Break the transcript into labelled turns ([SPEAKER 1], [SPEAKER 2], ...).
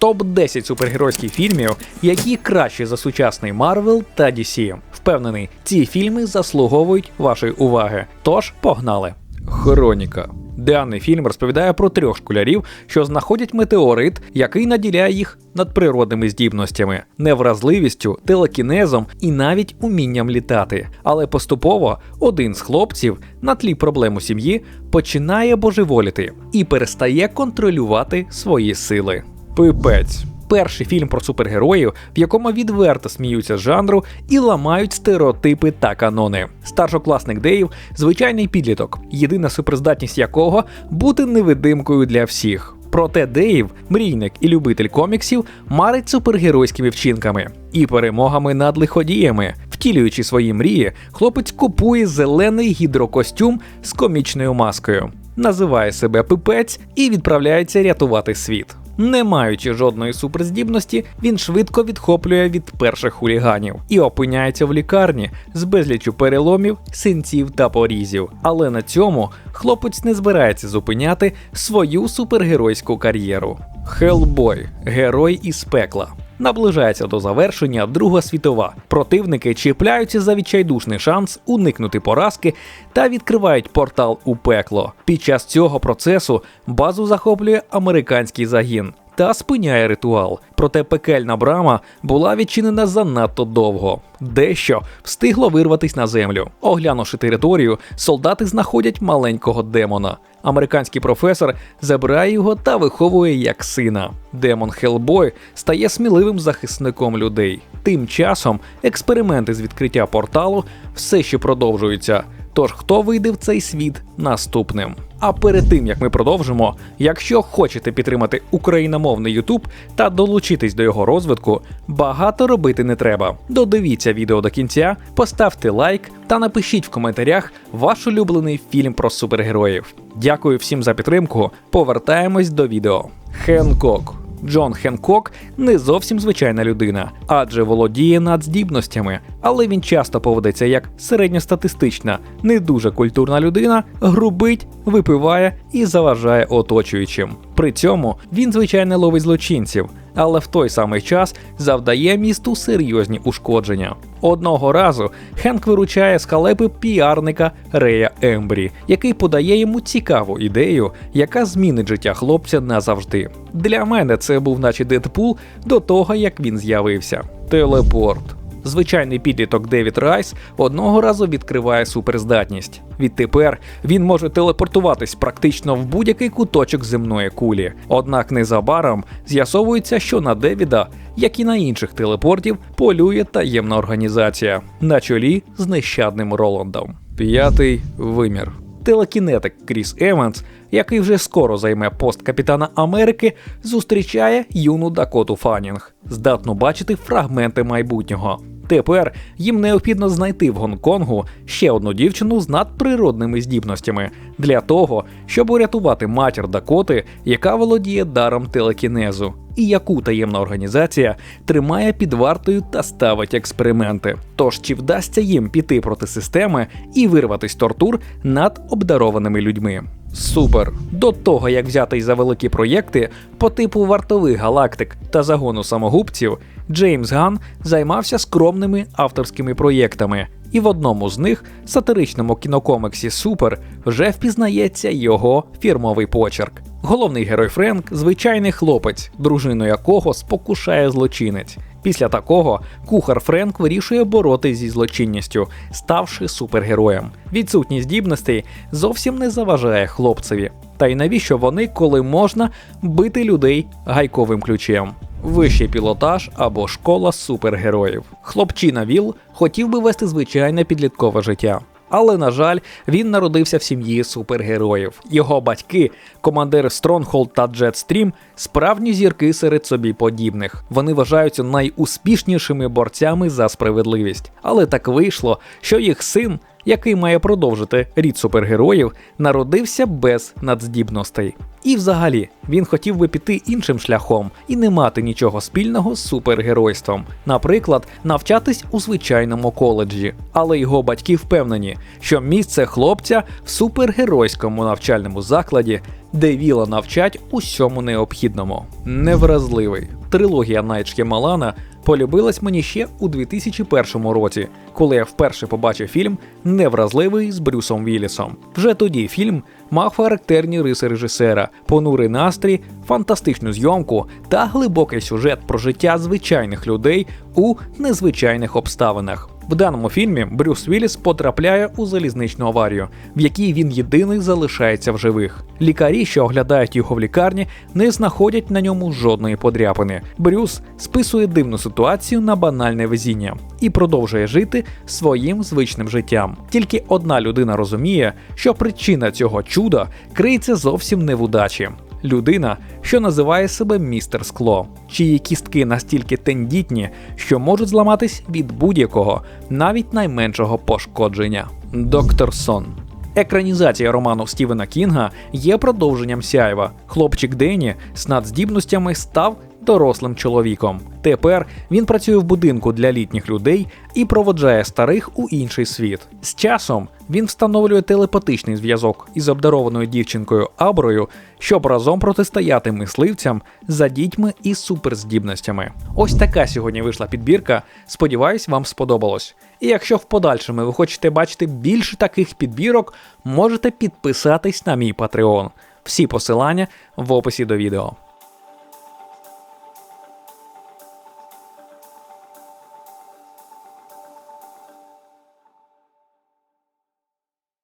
[SPEAKER 1] Топ 10 супергеройських фільмів, які кращі за сучасний Марвел та DC. Впевнений, ці фільми заслуговують вашої уваги. Тож погнали. Хроніка. Даний фільм розповідає про трьох школярів, що знаходять метеорит, який наділяє їх надприродними здібностями, невразливістю, телекінезом і навіть умінням літати. Але поступово один з хлопців на тлі проблем у сім'ї починає божеволіти і перестає контролювати свої сили. Пипець. Перший фільм про супергероїв, в якому відверто сміються з жанру і ламають стереотипи та канони. Старшокласник Дейв звичайний підліток, єдина суперздатність якого бути невидимкою для всіх. Проте Дейв, мрійник і любитель коміксів, марить супергеройськими вчинками і перемогами над лиходіями. Втілюючи свої мрії, хлопець купує зелений гідрокостюм з комічною маскою, називає себе пипець і відправляється рятувати світ. Не маючи жодної суперздібності, він швидко відхоплює від перших хуліганів і опиняється в лікарні з безлічю переломів, синців та порізів. Але на цьому хлопець не збирається зупиняти свою супергеройську кар'єру. Хелбой герой із пекла. Наближається до завершення Друга світова. Противники чіпляються за відчайдушний шанс уникнути поразки та відкривають портал у пекло. Під час цього процесу базу захоплює американський загін та спиняє ритуал. Проте пекельна брама була відчинена занадто довго. Дещо встигло вирватись на землю. Оглянувши територію, солдати знаходять маленького демона. Американський професор забирає його та виховує як сина. Демон Хелбой стає сміливим захисником людей. Тим часом експерименти з відкриття порталу все ще продовжуються. Тож хто вийде в цей світ наступним? А перед тим як ми продовжимо, якщо хочете підтримати україномовний YouTube та долучитись до його розвитку, багато робити не треба. Додивіться відео до кінця, поставте лайк та напишіть в коментарях ваш улюблений фільм про супергероїв. Дякую всім за підтримку. Повертаємось до відео. Хенкок. Джон Хенкок не зовсім звичайна людина, адже володіє надздібностями, але він часто поводиться як середньостатистична, не дуже культурна людина, грубить, випиває і заважає оточуючим. При цьому він звичайно ловить злочинців, але в той самий час завдає місту серйозні ушкодження. Одного разу Хенк виручає з халепи піарника Рея Ембрі, який подає йому цікаву ідею, яка змінить життя хлопця назавжди. Для мене це був наче Дедпул до того, як він з'явився. Телепорт. Звичайний підліток Девід Райс одного разу відкриває суперздатність. Відтепер він може телепортуватись практично в будь-який куточок земної кулі. Однак незабаром з'ясовується, що на Девіда, як і на інших телепортів, полює таємна організація на чолі з нещадним Роландом. П'ятий вимір. Телекінетик Кріс Еванс, який вже скоро займе пост Капітана Америки, зустрічає юну Дакоту Фанінг, здатну бачити фрагменти майбутнього. Тепер їм необхідно знайти в Гонконгу ще одну дівчину з надприродними здібностями для того, щоб урятувати матір Дакоти, яка володіє даром телекінезу, і яку таємна організація тримає під вартою та ставить експерименти. Тож чи вдасться їм піти проти системи і вирватись тортур над обдарованими людьми? Супер! До того як взятий за великі проєкти по типу вартових галактик та загону самогубців, Джеймс Ган займався скромними авторськими проєктами, і в одному з них, сатиричному кінокомиксі Супер, вже впізнається його фірмовий почерк. Головний герой Френк звичайний хлопець, дружину якого спокушає злочинець. Після такого кухар Френк вирішує боротись зі злочинністю, ставши супергероєм. Відсутність здібностей зовсім не заважає хлопцеві. Та й навіщо вони, коли можна бити людей гайковим ключем? Вищий пілотаж або школа супергероїв. Хлопчина Віл хотів би вести звичайне підліткове життя. Але, на жаль, він народився в сім'ї супергероїв. Його батьки, командир Стронгхолд та Джетстрім, справжні зірки серед собі подібних. Вони вважаються найуспішнішими борцями за справедливість. Але так вийшло, що їх син який має продовжити рід супергероїв, народився без надздібностей. І взагалі він хотів би піти іншим шляхом і не мати нічого спільного з супергеройством, наприклад, навчатись у звичайному коледжі. Але його батьки впевнені, що місце хлопця в супергеройському навчальному закладі, де Віла навчать усьому необхідному. Невразливий. Трилогія Найт Ш'ямалана полюбилась мені ще у 2001 році, коли я вперше побачив фільм Невразливий з Брюсом Віллісом. Вже тоді фільм мав характерні риси режисера, понурий настрій, фантастичну зйомку та глибокий сюжет про життя звичайних людей у незвичайних обставинах. В даному фільмі Брюс Вілліс потрапляє у залізничну аварію, в якій він єдиний залишається в живих. Лікарі, що оглядають його в лікарні, не знаходять на ньому жодної подряпини. Брюс списує дивну ситуацію на банальне везіння і продовжує жити своїм звичним життям. Тільки одна людина розуміє, що причина цього чуда криється зовсім не в удачі. Людина, що називає себе містер скло, чиї кістки настільки тендітні, що можуть зламатись від будь-якого, навіть найменшого пошкодження. Доктор Сон. Екранізація роману Стівена Кінга є продовженням сяйва. Хлопчик Дені з надздібностями став дорослим чоловіком. Тепер він працює в будинку для літніх людей і проводжає старих у інший світ. З часом він встановлює телепатичний зв'язок із обдарованою дівчинкою Аброю, щоб разом протистояти мисливцям за дітьми із суперздібностями. Ось така сьогодні вийшла підбірка. Сподіваюсь, вам сподобалось. І якщо в подальшому ви хочете бачити більше таких підбірок, можете підписатись на мій Patreon. Всі посилання в описі до відео.